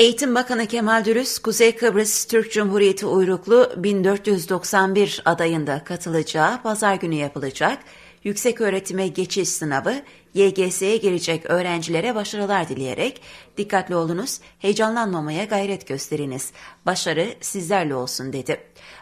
Eğitim Bakanı Kemal Dürüst, Kuzey Kıbrıs Türk Cumhuriyeti uyruklu 1491 adayında katılacağı pazar günü yapılacak yüksek öğretime geçiş sınavı YGS'ye girecek öğrencilere başarılar dileyerek dikkatli olunuz, heyecanlanmamaya gayret gösteriniz. Başarı sizlerle olsun dedi.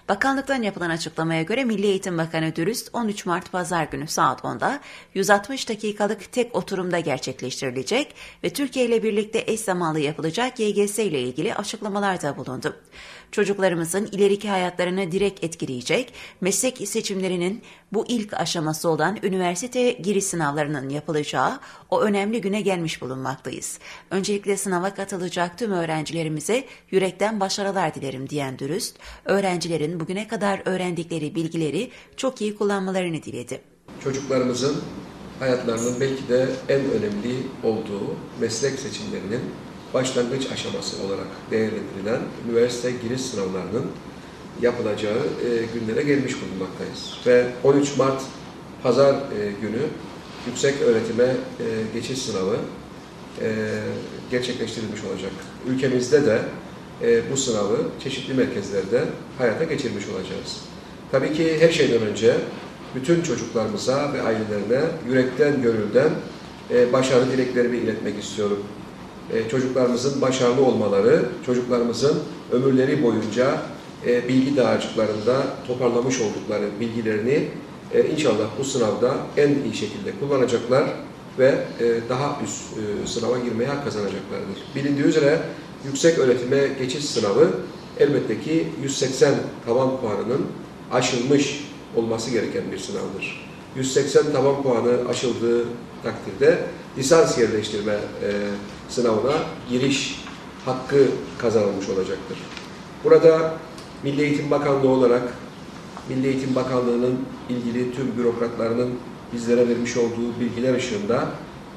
Bakanlıktan yapılan açıklamaya göre Milli Eğitim Bakanı Dürüst 13 Mart Pazar günü saat 10'da 160 dakikalık tek oturumda gerçekleştirilecek ve Türkiye ile birlikte eş zamanlı yapılacak YGS ile ilgili açıklamalarda bulundu. Çocuklarımızın ileriki hayatlarını direkt etkileyecek meslek seçimlerinin bu ilk aşaması olan üniversite giriş sınavlarının yapılacağı o önemli güne gelmiş bulunmaktayız. Öncelikle sınava katılacak tüm öğrencilerimize yürekten başarılar dilerim diyen Dürüst, öğrencilerin bugüne kadar öğrendikleri bilgileri çok iyi kullanmalarını diledi. çocuklarımızın hayatlarının belki de en önemli olduğu meslek seçimlerinin başlangıç aşaması olarak değerlendirilen üniversite giriş sınavlarının yapılacağı e, günlere gelmiş bulunmaktayız. Ve 13 Mart Pazar e, günü yüksek öğretime e, geçiş sınavı e, gerçekleştirilmiş olacak. Ülkemizde de e, bu sınavı çeşitli merkezlerde hayata geçirmiş olacağız. Tabii ki her şeyden önce bütün çocuklarımıza ve ailelerine yürekten, gönülden e, başarı dileklerimi iletmek istiyorum. E, çocuklarımızın başarılı olmaları, çocuklarımızın ömürleri boyunca e, bilgi dağarcıklarında toparlamış oldukları bilgilerini e, inşallah bu sınavda en iyi şekilde kullanacaklar ve e, daha üst e, sınava girmeye hak kazanacaklardır. Bilindiği üzere yüksek öğretime geçiş sınavı elbette ki 180 tavan puanının aşılmış olması gereken bir sınavdır. 180 tavan puanı aşıldığı takdirde lisans yerleştirme e, sınavına giriş hakkı kazanılmış olacaktır. Burada Milli Eğitim Bakanlığı olarak Milli Eğitim Bakanlığı'nın ilgili tüm bürokratlarının bizlere vermiş olduğu bilgiler ışığında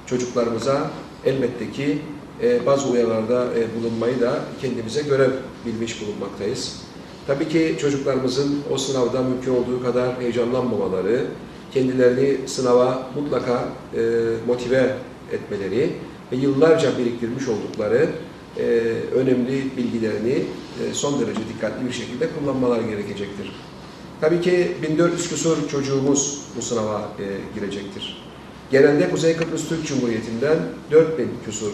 çocuklarımıza elbette ki e, bazı uyarılarda e, bulunmayı da kendimize görev bilmiş bulunmaktayız. Tabii ki çocuklarımızın o sınavda mümkün olduğu kadar heyecanlanmamaları, kendilerini sınava mutlaka e, motive etmeleri ve yıllarca biriktirmiş oldukları önemli bilgilerini son derece dikkatli bir şekilde kullanmaları gerekecektir. Tabii ki 1400 küsur çocuğumuz bu sınava e, girecektir. Genelde Kuzey Kıbrıs Türk Cumhuriyeti'nden 4000 küsur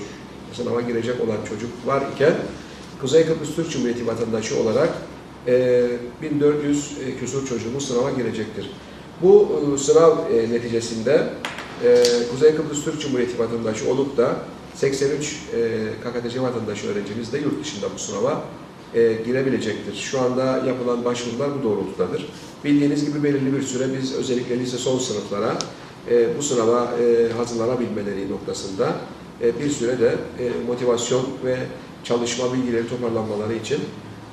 sınava girecek olan çocuk var iken Kuzey Kıbrıs Türk Cumhuriyeti vatandaşı olarak e, 1400 e, küsur çocuğumuz sınava girecektir. Bu e, sınav e, neticesinde e, Kuzey Kıbrıs Türk Cumhuriyeti vatandaşı olup da 83 e, KKTC vatandaşı öğrencimiz de yurt dışında bu sınava e, girebilecektir. Şu anda yapılan başvurular bu doğrultudadır. Bildiğiniz gibi belirli bir süre biz özellikle lise son sınıflara e, bu sınava e, hazırlanabilmeleri noktasında e, bir süre de e, motivasyon ve çalışma bilgileri toparlanmaları için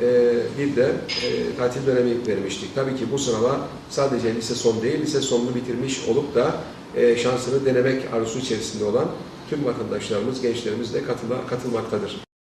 e, bir de e, tatil dönemi vermiştik. Tabii ki bu sınava sadece lise son değil, lise sonunu bitirmiş olup da e, şansını denemek arzusu içerisinde olan tüm vatandaşlarımız, gençlerimiz de katıla, katılmaktadır.